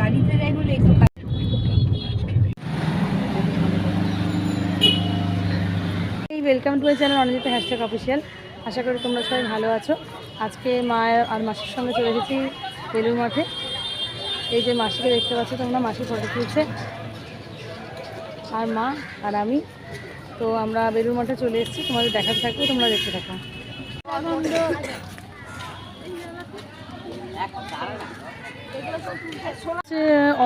গাড়িতে যাই বলে একটু এই welcome to my channel Anindita hashtag official আশা করি তোমরা সবাই ভালো আছো। আজকে মা আর মাসির সঙ্গে চলে এসেছি বেলুর মাঠে। এই যে মাসিকে দেখতে পাচ্ছ তোমরা মাসি ফটো তুলছে। আর মা আর আমি। তো আমরা বেলুর মাঠে চলে এসেছি। তোমাদের দেখাতে থাকব তোমরা দেখতে থাকো।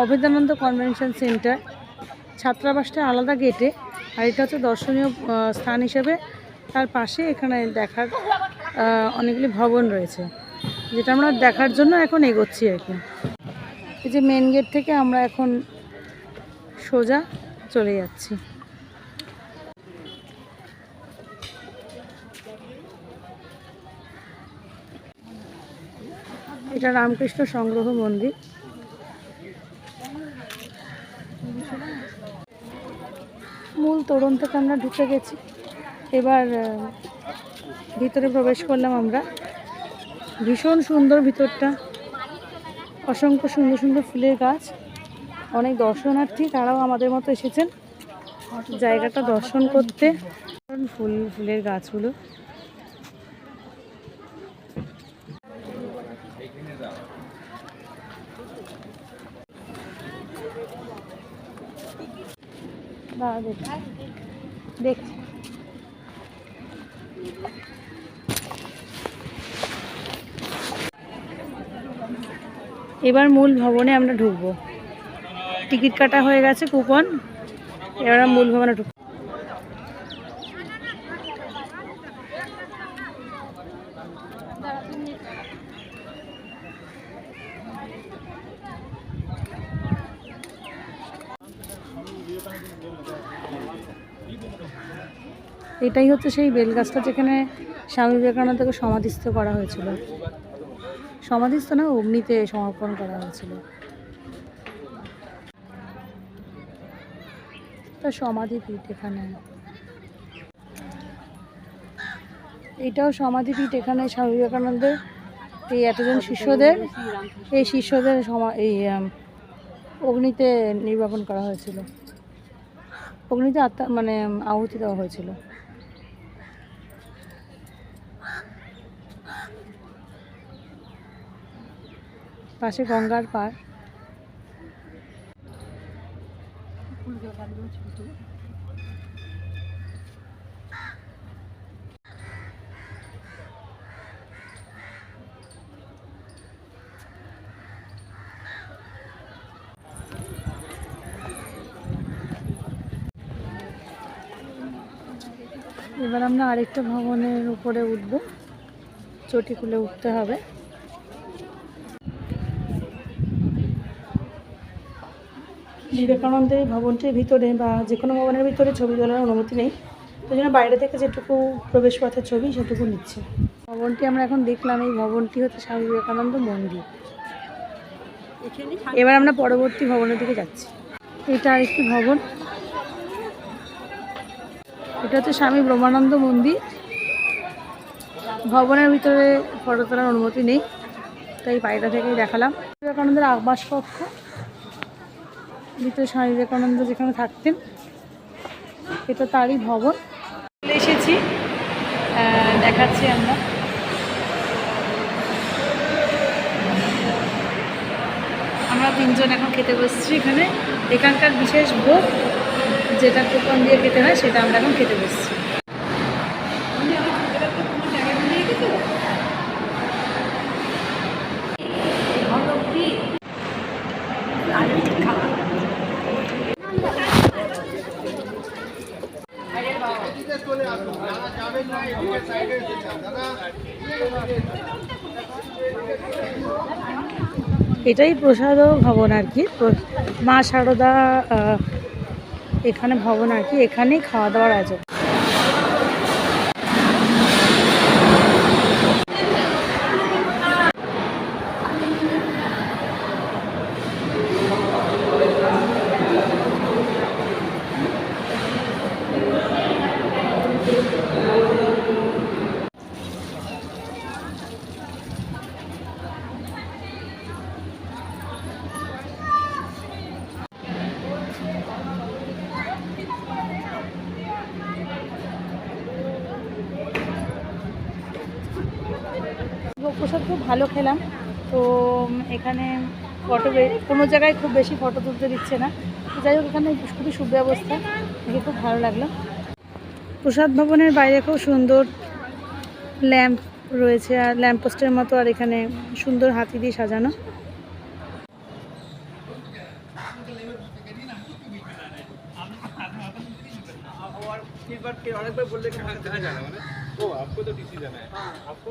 অভেদানন্দ কনভেনশন সেন্টার, ছাত্রাবাসটা আলাদা গেটে, আর এটা হচ্ছে দর্শনীয় স্থান হিসেবে। তার পাশে এখানে দেখার অনেকগুলি ভবন রয়েছে, যেটা আমরা দেখার জন্য এখন এগোচ্ছি আর কি। এই যে মেন গেট থেকে আমরা এখন সোজা চলে যাচ্ছি। এটা রামকৃষ্ণ সংগ্রহ মন্দির। তোরণ থেকে আমরা ঢুকে গেছি। এবার ভিতরে প্রবেশ করলাম আমরা। ভীষণ সুন্দর ভিতরটা। অসংখ্য সুন্দর সুন্দর ফুলের গাছ। অনেক দর্শনার্থী তারাও আমাদের মতো এসেছেন। জায়গাটা দর্শন করতে। ফুল, ফুলের গাছগুলো। দেখছি দেখছি। এবার মূল ভবনে আমরা ঢুকবো। টিকিট কাটা হয়ে গেছে, কুপন। এবার মূল ভবনে ঢুকবো। এটাই হচ্ছে সেই বেলগাছটা যেখানে স্বামী বিবেকানন্দকে সমাধিস্থ করা হয়েছিল। সমাধিস্থ না, অগ্নিতে সমর্পণ করা হয়েছিল। তার সমাধিপীঠ এখানে। এটাও সমাধিপীঠ এখানে স্বামী বিবেকানন্দের, এই এতজন শিষ্যদের, এই শিষ্যদের সমা, এই অগ্নিতে নির্বাপন করা হয়েছিল। অগ্নিতে আত্মা মানে আহুতি দেওয়া হয়েছিল। পাশে গঙ্গার পার। এবার আমরা আরেকটা ভবনের উপরে উঠবো। চটি খুলে উঠতে হবে। বিবেকানন্দের ভবনটির ভিতরে বা যে কোনো ভবনের ভিতরে ছবি তোলার অনুমতি নেই। তো জন্য বাইরে থেকে যেটুকু প্রবেশপথের ছবি সেটুকু নিচ্ছে। ভবনটি আমরা এখন দেখলাম এই ভবনটি হচ্ছে স্বামী বিবেকানন্দ মন্দির। এবার আমরা পরবর্তী ভবনের দিকে যাচ্ছি। এটা আরেকটি ভবন। এটা হচ্ছে স্বামী ব্রহ্মানন্দ মন্দির। ভবনের ভিতরে ফটো তোলার অনুমতি নেই, তাই বাইরে থেকেই দেখালাম। বিবেকানন্দের আবাস কক্ষ ভিতরে স্বামী বিবেকানন্দ যেখানে থাকতেন, এটা তারই ভবন। এসেছি দেখাচ্ছি আমরা। আমরা তিনজন এখন খেতে বসছি এখানে। এখানকার বিশেষ ভোগ যেটা কুপন দিয়ে খেতে হয়, সেটা আমরা এখন খেতে বসছি। এটাই প্রসাদ ভবন আর কি। মা সারদা এখানে ভবন আর কি এখানেই খাওয়া দাওয়ার আয়োজন। প্রসাদ খুব ভালো খেলাম। তো এখানে ফটো কোনো জায়গায় খুব বেশি ফটো তুলতে দিচ্ছে না। যাই হোক এখানে খুবই সুব্যবস্থা। দেখে খুব ভালো লাগল। প্রসাদ ভবনের বাইরে খুব সুন্দর ল্যাম্প রয়েছে আর ল্যাম্পপোস্টের মতো আর এখানে সুন্দর হাতি দিয়ে সাজানো। অনেকবার বললে ও তো জানা আপকো।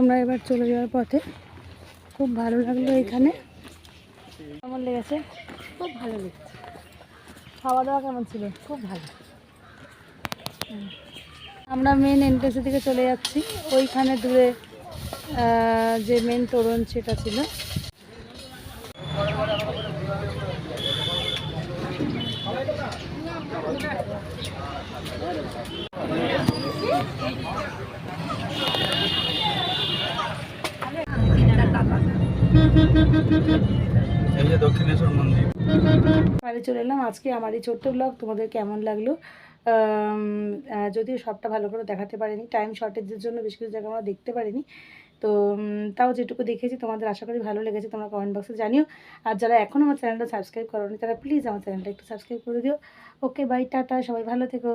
আমরা এবার চলে যাওয়ার পথে। খুব ভালো লাগল এখানে। কেমন লেগেছে? খুব ভালো লেগেছে। খাওয়া দাওয়া কেমন ছিল? খুব ভালো। আমরা মেন এন্ট্রেসের দিকে চলে যাচ্ছি। ওইখানে দূরে যে মেন তোরণ সেটা ছিল। বাড়ি চলে এলাম আজকে আমার এই ছোট্ট ব্লগ তোমাদের কেমন লাগল? যদিও সবটা ভালো করে দেখাতে পারিনি টাইম শর্টেজের জন্য বেশ কিছু জায়গা আমরা দেখতে পারিনি। তো তাও যেটুকু দেখেছি, তোমাদের আশা করি ভালো লেগেছে, তোমরা কমেন্ট বক্সে জানিও। আর যারা এখনও আমার চ্যানেলটা সাবস্ক্রাইব করোনি, তারা প্লিজ আমার চ্যানেলটা একটু সাবস্ক্রাইব করে দিও। ওকে বাই টাটা, সবাই ভালো থেকো।